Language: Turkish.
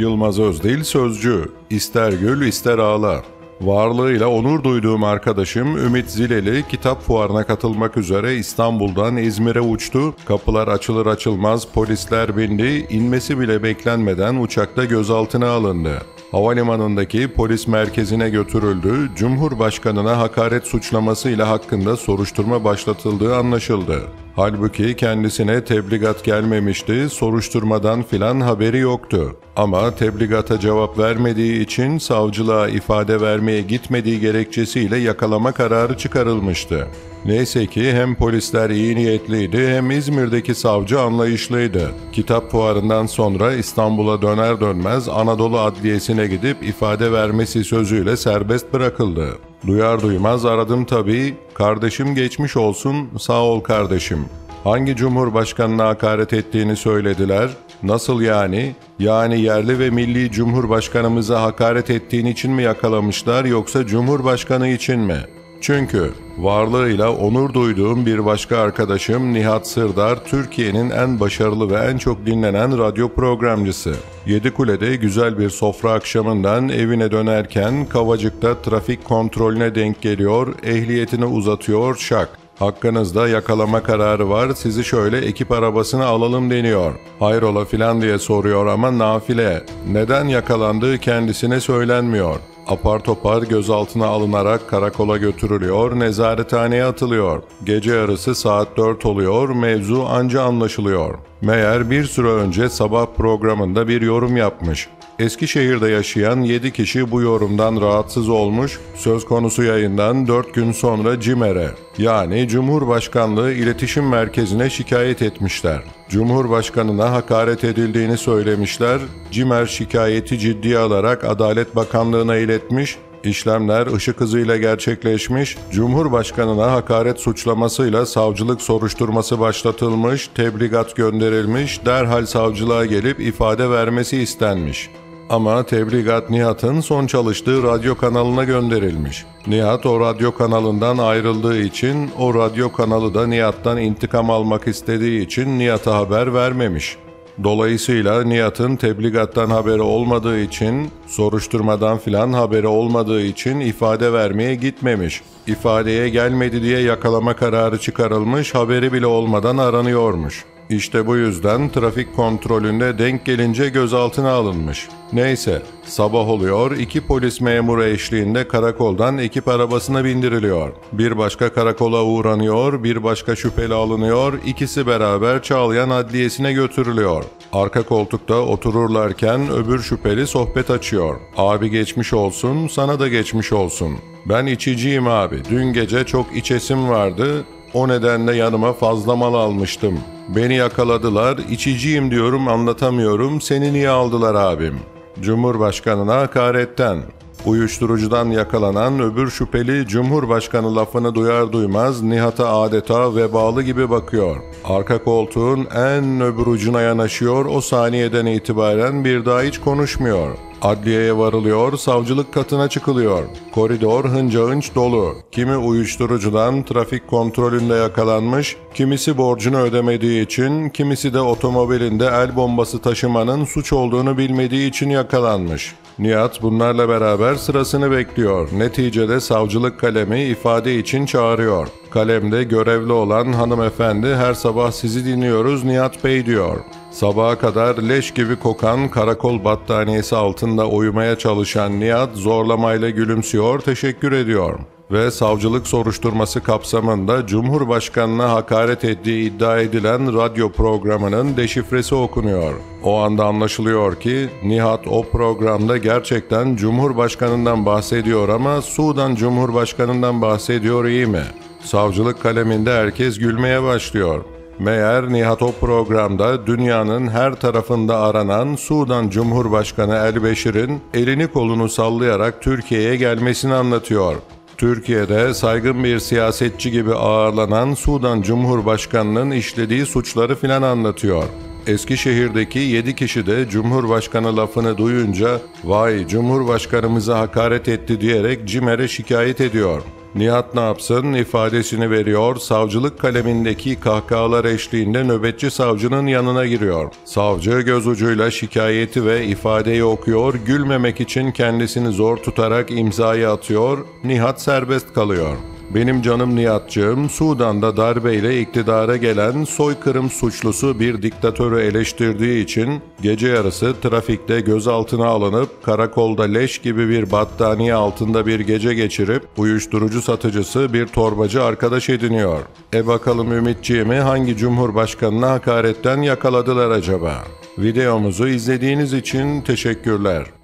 Yılmaz Özdil sözcü. İster gül ister ağla. Varlığıyla onur duyduğum arkadaşım Ümit Zileli kitap fuarına katılmak üzere İstanbul'dan İzmir'e uçtu. Kapılar açılır açılmaz polisler bindi, inmesi bile beklenmeden uçakta gözaltına alındı. Havalimanındaki polis merkezine götürüldü, Cumhurbaşkanına hakaret suçlamasıyla hakkında soruşturma başlatıldığı anlaşıldı. Halbuki kendisine tebligat gelmemişti, soruşturmadan filan haberi yoktu. Ama tebligata cevap vermediği için savcılığa ifade vermeye gitmediği gerekçesiyle yakalama kararı çıkarılmıştı. Neyse ki hem polisler iyi niyetliydi hem İzmir'deki savcı anlayışlıydı. Kitap fuarından sonra İstanbul'a döner dönmez Anadolu Adliyesi'ne gidip ifade vermesi sözüyle serbest bırakıldı. Duyar duymaz aradım tabii. Kardeşim geçmiş olsun, sağ ol kardeşim. Hangi cumhurbaşkanına hakaret ettiğini söylediler. Nasıl yani? Yani yerli ve milli cumhurbaşkanımıza hakaret ettiğin için mi yakalamışlar yoksa cumhurbaşkanı için mi? Çünkü varlığıyla onur duyduğum bir başka arkadaşım Nihat Sırdar, Türkiye'nin en başarılı ve en çok dinlenen radyo programcısı. Yedikule'de güzel bir sofra akşamından evine dönerken Kavacık'ta trafik kontrolüne denk geliyor, ehliyetini uzatıyor şak. Hakkınızda yakalama kararı var, sizi şöyle ekip arabasına alalım deniyor. Hayrola filan diye soruyor ama nafile. Neden yakalandığı kendisine söylenmiyor. Apar topar gözaltına alınarak karakola götürülüyor, nezarethaneye atılıyor. Gece yarısı saat 4 oluyor, mevzu anca anlaşılıyor. Meğer bir süre önce sabah programında bir yorum yapmış. Eskişehir'de yaşayan 7 kişi bu yorumdan rahatsız olmuş, söz konusu yayından 4 gün sonra CİMER'e yani Cumhurbaşkanlığı İletişim Merkezi'ne şikayet etmişler. Cumhurbaşkanına hakaret edildiğini söylemişler, CİMER şikayeti ciddiye alarak Adalet Bakanlığı'na iletmiş, İşlemler ışık hızıyla gerçekleşmiş, Cumhurbaşkanına hakaret suçlamasıyla savcılık soruşturması başlatılmış, tebligat gönderilmiş, derhal savcılığa gelip ifade vermesi istenmiş. Ama tebligat Nihat'ın son çalıştığı radyo kanalına gönderilmiş. Nihat o radyo kanalından ayrıldığı için o radyo kanalı da Nihat'tan intikam almak istediği için Nihat'a haber vermemiş. Dolayısıyla Nihat'ın tebligattan haberi olmadığı için, soruşturmadan filan haberi olmadığı için ifade vermeye gitmemiş. İfadeye gelmedi diye yakalama kararı çıkarılmış, haberi bile olmadan aranıyormuş. İşte bu yüzden trafik kontrolünde denk gelince gözaltına alınmış. Neyse, sabah oluyor, iki polis memuru eşliğinde karakoldan ekip arabasına bindiriliyor. Bir başka karakola uğranıyor, bir başka şüpheli alınıyor, ikisi beraber Çağlayan Adliyesi'ne götürülüyor. Arka koltukta otururlarken öbür şüpheli sohbet açıyor. Abi geçmiş olsun, sana da geçmiş olsun. Ben içiciyim abi, dün gece çok içesim vardı, o nedenle yanıma fazla mal almıştım. Beni yakaladılar, içiciyim diyorum anlatamıyorum, seni niye aldılar abim? Cumhurbaşkanına hakaretten. Uyuşturucudan yakalanan öbür şüpheli Cumhurbaşkanı lafını duyar duymaz Nihat'a adeta vebalı gibi bakıyor. Arka koltuğun en öbür ucuna yanaşıyor o saniyeden itibaren bir daha hiç konuşmuyor. Adliyeye varılıyor, savcılık katına çıkılıyor. Koridor hınca hınç dolu. Kimi uyuşturucudan trafik kontrolünde yakalanmış, kimisi borcunu ödemediği için, kimisi de otomobilinde el bombası taşımanın suç olduğunu bilmediği için yakalanmış. Nihat bunlarla beraber sırasını bekliyor. Neticede savcılık kalemi ifade için çağırıyor. Kalemde görevli olan hanımefendi her sabah sizi dinliyoruz Nihat Bey diyor. Sabaha kadar leş gibi kokan karakol battaniyesi altında uyumaya çalışan Nihat zorlamayla gülümsüyor, teşekkür ediyor ve savcılık soruşturması kapsamında Cumhurbaşkanına hakaret ettiği iddia edilen radyo programının deşifresi okunuyor. O anda anlaşılıyor ki Nihat o programda gerçekten Cumhurbaşkanından bahsediyor ama Sudan Cumhurbaşkanından bahsediyor iyi mi? Savcılık kaleminde herkes gülmeye başlıyor. Meğer Nihat o programda dünyanın her tarafında aranan Sudan Cumhurbaşkanı El-Beşir'in elini kolunu sallayarak Türkiye'ye gelmesini anlatıyor. Türkiye'de saygın bir siyasetçi gibi ağırlanan Sudan Cumhurbaşkanı'nın işlediği suçları filan anlatıyor. Eskişehir'deki 7 kişi de Cumhurbaşkanı lafını duyunca vay Cumhurbaşkanımıza hakaret etti diyerek CİMER'e şikayet ediyor. Nihat ne yapsın ifadesini veriyor, savcılık kalemindeki kahkahalar eşliğinde nöbetçi savcının yanına giriyor. Savcı göz ucuyla şikayeti ve ifadeyi okuyor, gülmemek için kendisini zor tutarak imzayı atıyor, Nihat serbest kalıyor. Benim canım Nihat'cığım, Sudan'da darbeyle iktidara gelen soykırım suçlusu bir diktatörü eleştirdiği için gece yarısı trafikte gözaltına alınıp karakolda leş gibi bir battaniye altında bir gece geçirip uyuşturucu satıcısı bir torbacı arkadaş ediniyor. E bakalım Ümitciğimi hangi cumhurbaşkanına hakaretten yakaladılar acaba? Videomuzu izlediğiniz için teşekkürler.